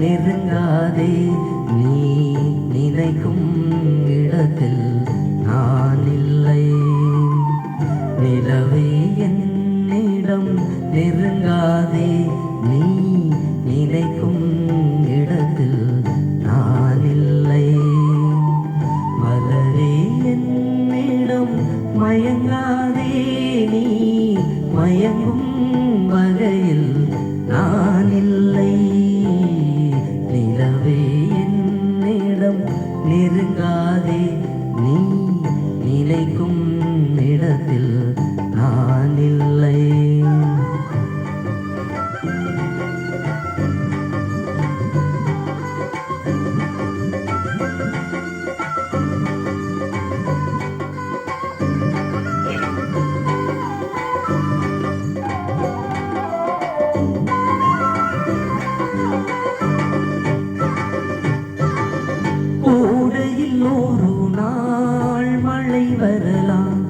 நெருங்காதே நீ நினைக்கும் இடத்தில் நான் இல்லை. நிலவே என்னிடம் நெருங்காதே நீ நினைக்கும் இடத்தில் நான் இல்லை. மலரே என்னிடம் மயங்காதே நீ மயங்கும் நெருங்காதே நீ நிலைக்கும் நாள் மழை வரலாம்.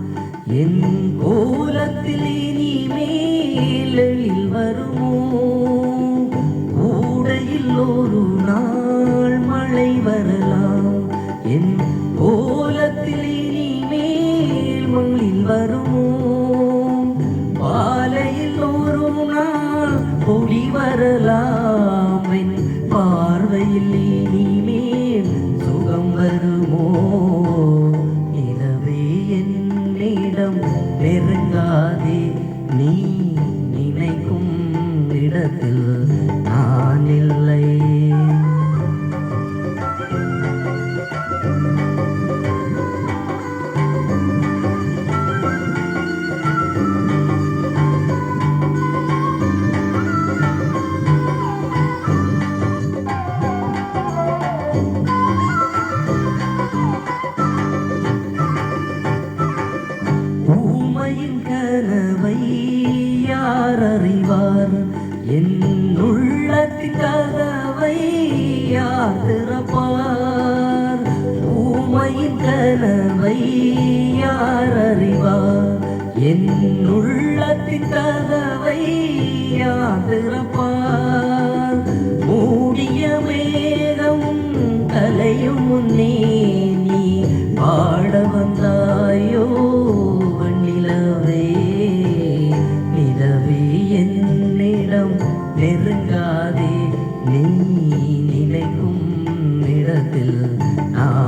என் கோலத்தில் இனி மேலில் வருமோ? கூடையில் ஒரு நாள் மழை வரலாம். என் கோலத்தில் இனி மேல் மொழில் வருமோ? பாலையில் ஒரு நாள் பொடி வரலாம். யார் என் உள்ளத்தின் கதவை யார் திறப்பார் ஊமையின் கனவை யார் அறிவார் என் உள்ளத்தின் கதவை யார் திறப்பார் இடத்தில் நான்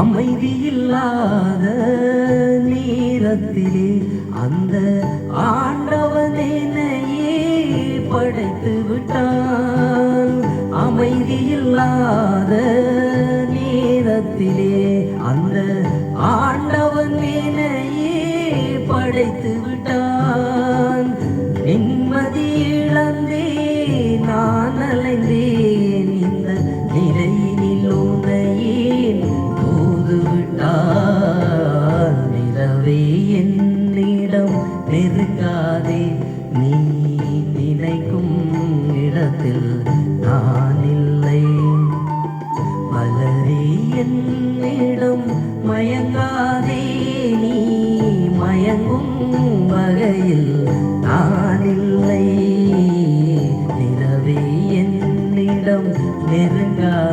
அமைதியில்லாத நேரத்திலே அந்த ஆண்டவனையே படைத்து விட்டான். அமைதியில்லாத நேரத்திலே அந்த ஆண்டவன் படைத்து விட்டான். நெருங்காதே நீ நினைக்கும் இடத்தில் நான் இல்லை. மலரே என்னிடம் மயங்காதே நீ மயங்கும் வகையில் நான் இல்லை. நிலவே என்னிடம் நெருங்காதே